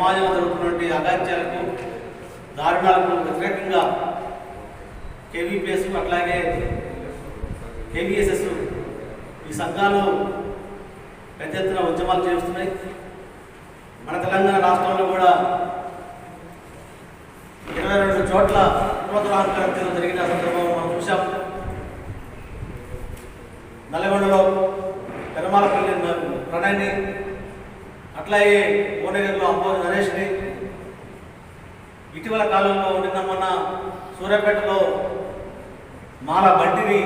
సమాజంలో జరుగుతున్నటువంటి అగాత్యాలకు దారుణాలకు వ్యతిరేకంగా కేవీపీఎస్ అట్లాగే కేవీఎస్ఎస్ ఈ సంఘాలు పెద్ద ఎత్తున ఉద్యమాలు చేస్తున్నాయి. మన తెలంగాణ రాష్ట్రంలో కూడా ఇరవై రెండు చోట్ల ఉపద్రవాలు జరిగిన సందర్భంలో మనం చూసాం నల్గొండలో పెరమాలపల్లి ప్రణయ్ని. అట్లాగే భువనగిరిలో అంబోజు నరేష్ని ఇటీవల కాలంలో నిన్న మొన్న సూర్యాపేటలో మాల బంటిని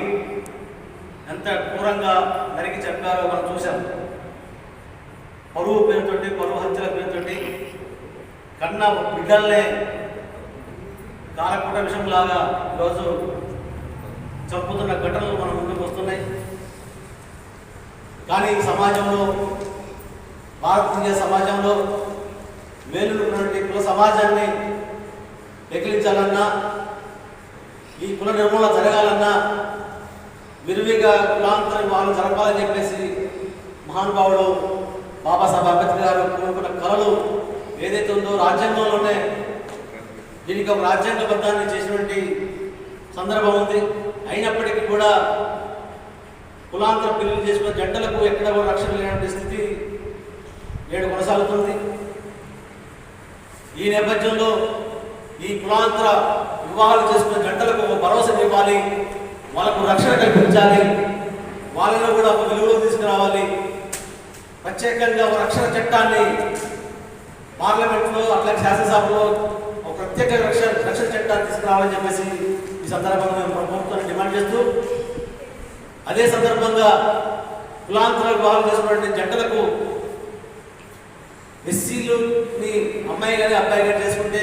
ఎంత క్రూరంగా నరికి చెప్పారో మనం చూసాం పరువు పేరుతోటి పరువు హత్యల పేరుతోటి కన్న బిడ్డల్నే కాలకూట విషయంలాగా ఈరోజు చంపుతున్న ఘటనలు మన ముందుకు వస్తున్నాయి. కానీ సమాజంలో భారతీయ సమాజంలో మేలున్నటువంటి కుల సమాజాన్ని ఎక్కించాలన్నా ఈ కుల నిర్మూలన జరగాలన్నా విరివిగా కులాంతరం వాళ్ళు జరపాలని చెప్పేసి మహానుభావుడు బాబాసాహెబ్ అంబేద్కర్ గారు కోరుకున్న కళలు ఏదైతే ఉందో రాజ్యాంగంలోనే దీనికి ఒక రాజ్యాంగబద్ధాన్ని చేసినటువంటి సందర్భం ఉంది. అయినప్పటికీ కూడా కులాంతర పెళ్ళి చేసుకున్న జంటలకు ఎక్కడ రక్షణ లేనటువంటి స్థితి నేడు కొనసాగుతుంది. ఈ నేపథ్యంలో ఈ కులాంతర వివాహాలు చేసుకున్న జంటలకు ఒక భరోసా ఇవ్వాలి. వాళ్ళకు రక్షణ కల్పించాలి. వాళ్ళను కూడా ఒక విలువలో తీసుకురావాలి. ప్రత్యేకంగా ఒక రక్షణ చట్టాన్ని పార్లమెంట్లో అట్లాగే శాసనసభలో ఒక ప్రత్యేక రక్షణ రక్షణ చట్టాన్ని తీసుకురావాలని చెప్పేసి ఈ సందర్భంగా మేము ప్రభుత్వాన్ని డిమాండ్ చేస్తూ అదే సందర్భంగా కులాంతర వివాహాలు చేసుకున్నటువంటి జంటలకు ఎస్సీలుని అమ్మాయి కానీ అబ్బాయి కానీ చేసుకుంటే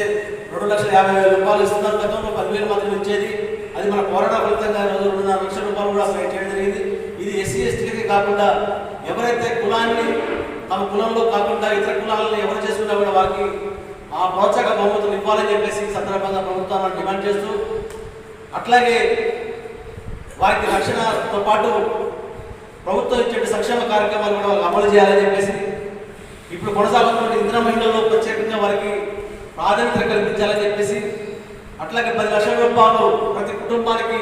రెండు లక్షల యాభై వేల రూపాయలు ఇస్తున్నారు. గతంలో పదివేలు మాత్రమే ఇచ్చేది అది మన పోరాట ఫలితంగా ఈరోజు రెండున్నర లక్షల రూపాయలు కూడా అప్లై చేయడం జరిగింది. ఇది ఎస్సీ ఎస్టీలకే కాకుండా ఎవరైతే కులాన్ని తమ కులంలో కాకుండా ఇతర కులాలను ఎవరు చేసుకున్నా కూడా వారికి ఆ ప్రోత్సాహక బహుమతులు ఇవ్వాలని చెప్పేసి సందర్భంగా ప్రభుత్వాన్ని డిమాండ్ చేస్తూ అట్లాగే వారికి రక్షణతో పాటు ప్రభుత్వం ఇచ్చే సంక్షేమ కార్యక్రమాలు కూడా వాళ్ళు అమలు చేయాలని చెప్పేసి ఇప్పుడు కొనసాగుతున్న ఇంధన మహిళల్లో ప్రత్యేకంగా వారికి ప్రాధాన్యత కల్పించాలని చెప్పేసి అట్లాగే పది లక్షల రూపాయలు ప్రతి కుటుంబానికి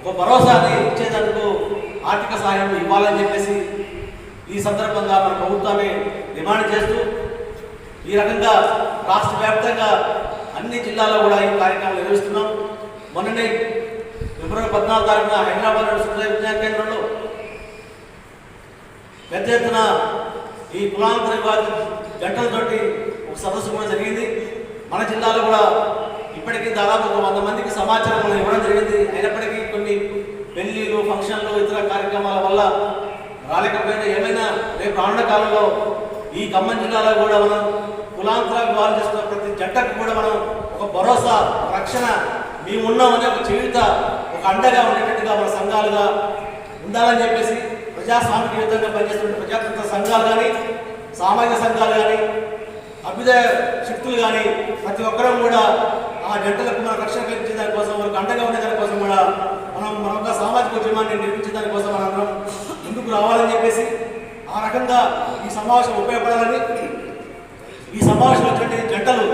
ఒక భరోసాని ఇచ్చేందుకు ఆర్థిక సహాయం ఇవ్వాలని చెప్పేసి ఈ సందర్భంగా మన ప్రభుత్వాన్ని డిమాండ్ చేస్తూ ఈ రకంగా రాష్ట్ర వ్యాప్తంగా అన్ని జిల్లాల్లో కూడా ఈ కార్యక్రమాలు నిర్వహిస్తున్నాం. మొన్ననే ఫిబ్రవరి పద్నాలుగు తారీఖున హైదరాబాద్ సుందర విజ్ఞాన కేంద్రంలో పెద్ద ఎత్తున ఈ కులాంతర వివాద గంటలతోటి ఒక సదస్సు కూడా జరిగింది. మన జిల్లాలో కూడా ఇప్పటికీ దాదాపు ఒక వంద మందికి సమాచారం మనం ఇవ్వడం జరిగింది. అయినప్పటికీ కొన్ని పెళ్ళిళ్ళు ఫంక్షన్లు ఇతర కార్యక్రమాల వల్ల రాలేకపోయినా ఏమైనా రేపు రానున్న కాలంలో ఈ ఖమ్మం జిల్లాలో కూడా మనం కులాంతర వివాహాలు చేస్తున్న ప్రతి జంటకు కూడా మనం ఒక భరోసా రక్షణ మేము ఉన్నామనే ఒక చేయుత ఒక అండగా ఉండేటట్టుగా మన సంఘాలుగా ఉండాలని చెప్పేసి ప్రజాస్వామిక విధంగా పనిచేస్తున్న ప్రజాప్రత సంఘాలు కానీ సామాజిక సంఘాలు కానీ అభ్యుదయ శక్తులు కానీ ప్రతి ఒక్కరం కూడా ఆ జంటలకు మన రక్షణ కల్పించే దానికోసం వారికి అండగా ఉండే దానికోసం కూడా మనం మన యొక్క సామాజిక ఉద్యమాన్ని నిర్మించే దానికోసం మనందరం ముందుకు రావాలని చెప్పేసి ఆ రకంగా ఈ సమావేశం ఉపయోగపడాలని ఈ సమావేశం వచ్చినటువంటి జంటలు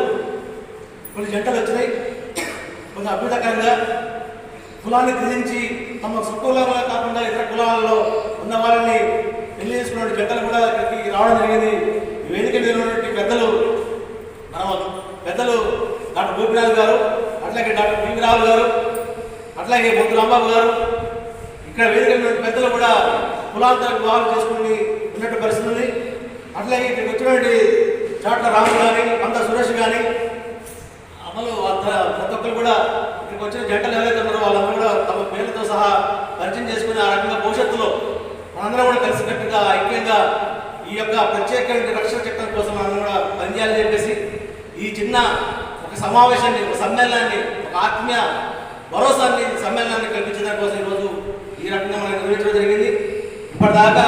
కొన్ని జంటలు వచ్చినాయి. కొంచెం అభ్యుతకరంగా కులాన్ని త్యజించి తమ సుకులంలో కాకుండా ఇతర కులాలలో ఉన్న వాళ్ళని పెళ్ళి చేసుకున్న జంటలు కూడా ఇక్కడికి రావడం జరిగింది. ఈ వేదిక మీద ఉన్నటువంటి పెద్దలు మన పెద్దలు డాక్టర్ గోపినాథ్ గారు అట్లాగే డాక్టర్ పివి రావు గారు అట్లాగే బొద్దు రాంబాబు గారు. ఇక్కడ వేదిక మీద పెద్దలు కూడా కులాంతర వివాహాలు చేసుకుని ఉన్నట్టు పరిస్థితి ఉంది. అట్లాగే ఇక్కడికి వచ్చినటువంటి చాట్ల రాము కానీ అంత సురేష్ కానీ అమలు అంత ప్రతి ఒక్కరు కూడా ఇక్కడికి వచ్చిన జంటలు ఎవరైతే ఉన్నారో వాళ్ళందరూ కూడా తమ పేర్లతో సహా పరిచయం చేసుకుని ఆ రకంగా భవిష్యత్తులో మనందరం కూడా కలిసికట్టుగా ఐక్యంగా ఈ యొక్క ప్రత్యేకమైన రక్షణ చట్టం కోసం మనం కూడా పనిచేయాలని చెప్పేసి ఈ చిన్న ఒక సమావేశాన్ని ఒక సమ్మేళనాన్ని ఒక ఆత్మీయ భరోసాన్ని సమ్మేళనాన్ని కల్పించడం కోసం ఈరోజు ఈ రకంగా మనం నిర్వహించడం జరిగింది. ఇప్పటిదాకా